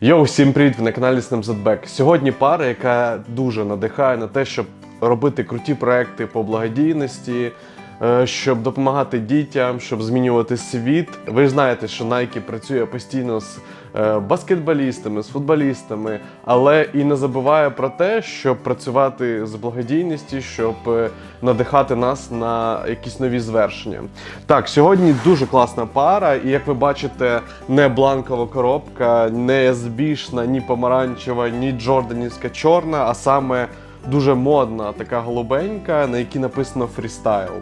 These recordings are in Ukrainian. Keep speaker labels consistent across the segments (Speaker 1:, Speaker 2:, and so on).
Speaker 1: Йоу, всім привіт! Ви на каналі SnapZBack. Сьогодні пара, яка дуже надихає на те, щоб робити круті проекти по благодійності, щоб допомагати дітям, щоб змінювати світ. Ви ж знаєте, що Nike працює постійно з е, баскетболістами, з футболістами, але і не забуває про те, щоб працювати з благодійністю, щоб е, надихати нас на якісь нові звершення. Так, сьогодні дуже класна пара, і як ви бачите, не бланкова коробка, не збішна, ні помаранчева, ні джорданівська чорна, а саме дуже модна, така голубенька, на якій написано фрістайл.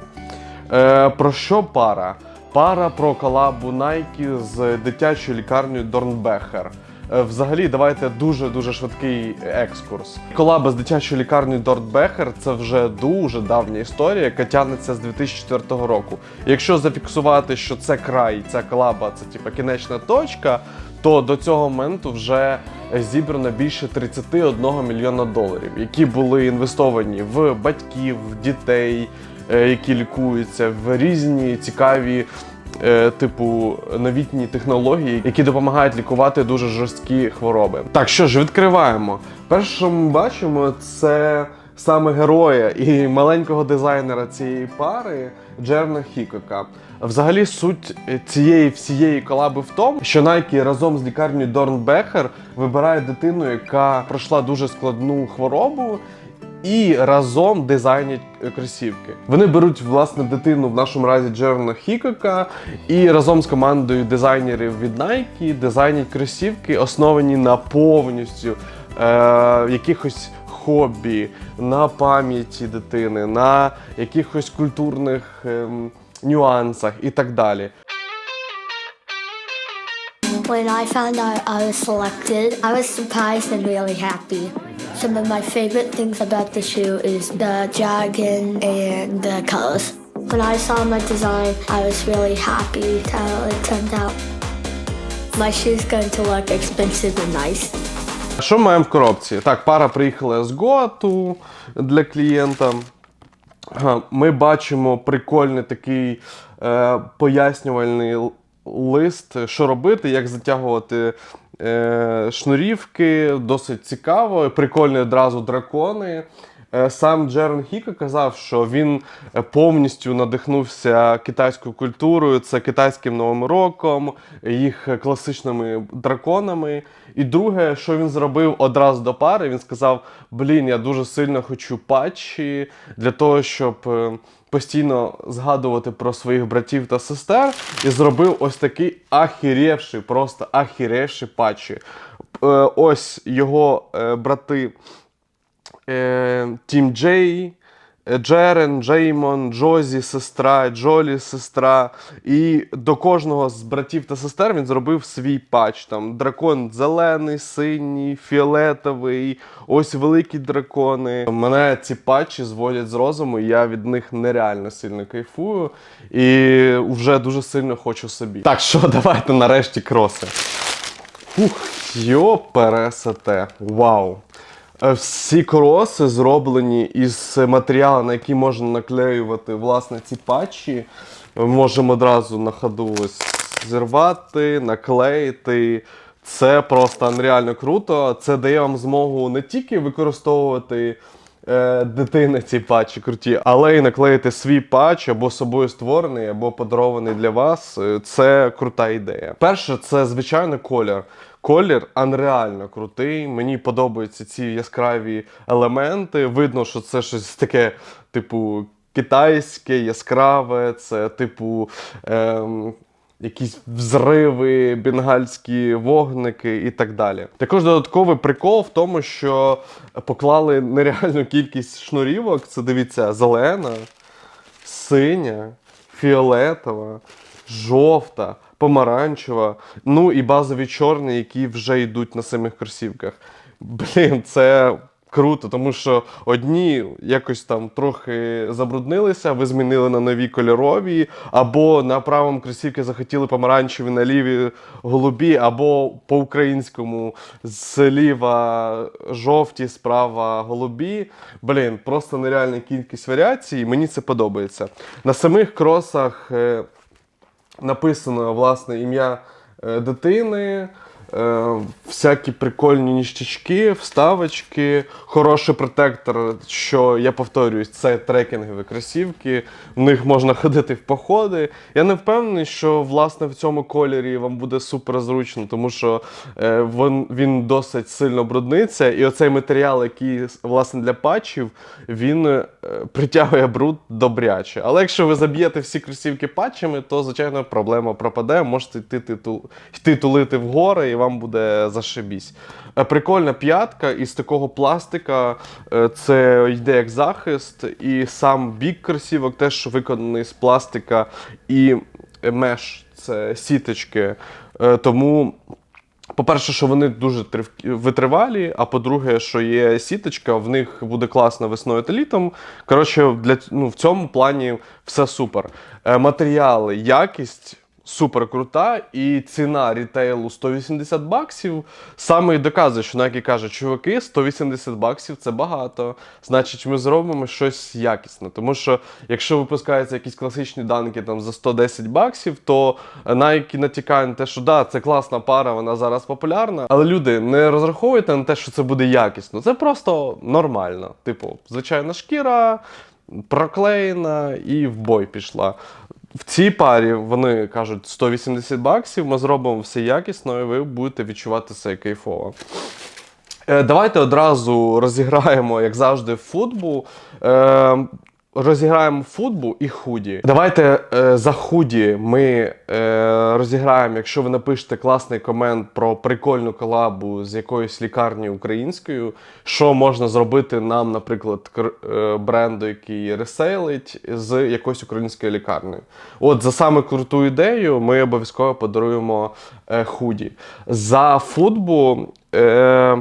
Speaker 1: Е, про що пара? Пара про колабу Nike з дитячою лікарнею Дорнбехер. Взагалі, давайте дуже дуже швидкий екскурс. Колаба з дитячою лікарнею Дортбехер це вже дуже давня історія, яка тягнеться з 2004 року. Якщо зафіксувати, що це край, ця колаба, це типа кінечна точка, то до цього моменту вже зібрано більше 31 мільйона доларів, які були інвестовані в батьків, в дітей, які лікуються, в різні цікаві е, типу новітні технології, які допомагають лікувати дуже жорсткі хвороби. Так що ж, відкриваємо. Перше, що ми бачимо, це саме героя і маленького дизайнера цієї пари Джерна Хікока. Взагалі, суть цієї всієї колаби в тому, що Nike разом з лікарнею Дорнбехер вибирає дитину, яка пройшла дуже складну хворобу і разом дизайнять е, кросівки. Вони беруть власне дитину в нашому разі Джерна Хікока і разом з командою дизайнерів від Nike дизайнять кросівки, основані на повністю е, якихось хобі, на пам'яті дитини, на якихось культурних ем, нюансах і так далі.
Speaker 2: When I found out I was selected, I was surprised and really happy. Some of my favorite things about the shoe is the jargon and the colors. When I saw my design, I was really happy how it turned out. My shoe's going to look expensive and nice.
Speaker 1: Що маємо в коробці? Так, пара приїхала з Готу для клієнта. Ми бачимо прикольний такий е, пояснювальний лист, що робити, як затягувати е, шнурівки. Досить цікаво. Прикольні одразу дракони. Е, Сам Джерн Хіка казав, що він е, повністю надихнувся китайською культурою, це китайським новим роком, їх класичними драконами. І друге, що він зробив одразу до пари, він сказав: Блін, я дуже сильно хочу патчі для того, щоб е, постійно згадувати про своїх братів та сестер, і зробив ось такий ахіревший, просто ахіревший патчі. Ось його брати Тім Джей, е, Джерен, Джеймон, Джозі, сестра, Джолі, сестра. І до кожного з братів та сестер він зробив свій патч. Там дракон зелений, синій, фіолетовий, ось великі дракони. Мене ці патчі зводять з розуму, і я від них нереально сильно кайфую. І вже дуже сильно хочу собі. Так що давайте нарешті кроси. Ух, йо пересете. Вау. Е, Всі кроси зроблені із матеріалу, на який можна наклеювати власне ці патчі. Ми Можемо одразу на ходу ось зірвати, наклеїти. Це просто нереально круто. Це дає вам змогу не тільки використовувати е, дитини ці патчі круті, але й наклеїти свій патч або собою створений, або подарований для вас. Е, Це крута ідея. Перше, це звичайно колір. Колір анреально крутий. Мені подобаються ці яскраві елементи. Видно, що це щось таке, типу, китайське, яскраве, це типу. Ем, Якісь взриви, бенгальські вогники і так далі. Також додатковий прикол в тому, що поклали нереальну кількість шнурівок. Це дивіться, зелена, синя, фіолетова, жовта, помаранчева, ну і базові чорні, які вже йдуть на самих кросівках. Блін, це круто, тому що одні якось там трохи забруднилися, ви змінили на нові кольорові, або на правому кросівки захотіли помаранчеві, на ліві голубі, або по-українському зліва жовті, справа голубі. Блін, просто нереальна кількість варіацій. Мені це подобається. На самих кросах. Написано власне ім'я е, дитини. Е, всякі прикольні ніштячки, вставочки, хороший протектор, що я повторююсь, це трекінгові кросівки. В них можна ходити в походи. Я не впевнений, що власне в цьому кольорі вам буде супер зручно, тому що е, він, він досить сильно брудниться, і оцей матеріал, який власне для патчів, він е, притягує бруд добряче. Але якщо ви заб'єте всі кросівки патчами, то звичайно проблема пропаде. Можете йти, титу- йти тулити в гори, вам буде зашибісь. Е, Прикольна п'ятка із такого пластика. е, Це йде як захист, і сам бік кросівок теж виконаний з пластика і меш це сіточки. Е, Тому. По-перше, що вони дуже витривалі, а по-друге, що є сіточка, в них буде класно весною та літом. Коротше, для, ну, в цьому плані все супер. Матеріали, якість супер крута, і ціна рітейлу 180 баксів саме і доказує, що Nike каже, чуваки, 180 баксів це багато. Значить, ми зробимо щось якісне. Тому що якщо випускаються якісь класичні данки там за 110 баксів, то Nike натякає на те, що да, це класна пара, вона зараз популярна. Але люди, не розраховуйте на те, що це буде якісно. Це просто нормально. Типу, звичайна шкіра, проклеєна і в бой пішла. В цій парі вони кажуть 180 баксів, ми зробимо все якісно, і ви будете відчувати це кайфово. Е, Давайте одразу розіграємо, як завжди, футбу. Розіграємо футбу і худі. Давайте е, за худі ми е, розіграємо, якщо ви напишете класний комент про прикольну колабу з якоюсь лікарнею українською, що можна зробити нам, наприклад, е, бренду, який ресейлить з якоюсь українською лікарнею. От за саме круту ідею ми обов'язково подаруємо е, худі. За футбу. Е,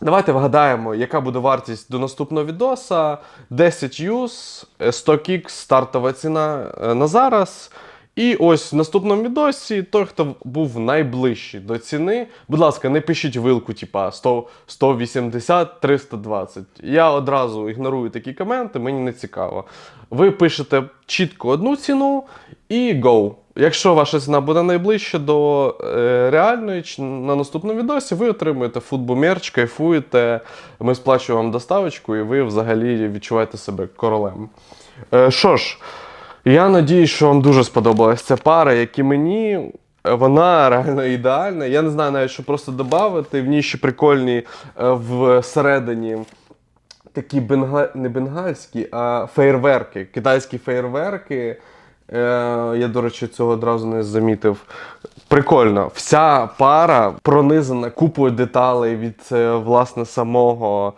Speaker 1: Давайте вгадаємо, яка буде вартість до наступного відоса. 10 юз, 100 кікс, стартова ціна е, на зараз. І ось в наступному відосі той, хто був найближчий до ціни, будь ласка, не пишіть вилку, типа 100, 180, 320. Я одразу ігнорую такі коменти, мені не цікаво. Ви пишете чітко одну ціну і go. Якщо ваша ціна буде найближче до е, реальної на наступному відосі, ви отримуєте футбомерч, кайфуєте, ми сплачуємо вам доставочку, і ви взагалі відчуваєте себе королем. Е, що ж, я надію, що вам дуже сподобалась ця пара, як і мені. Вона реально ідеальна. Я не знаю навіть, що просто додати. В ній ще прикольні е, всередині такі бенга... не бенгальські, а фейерверки, китайські фейерверки. Е, я, до речі, цього одразу не замітив. Прикольно. Вся пара пронизана купою деталей від е, власне самого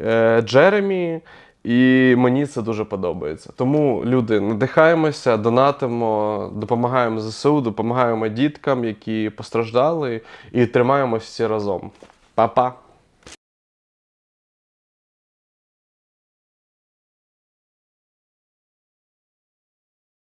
Speaker 1: е, Джеремі. І мені це дуже подобається. Тому, люди, надихаємося, донатимо, допомагаємо ЗСУ, допомагаємо діткам, які постраждали, і тримаємося всі разом. Па-па!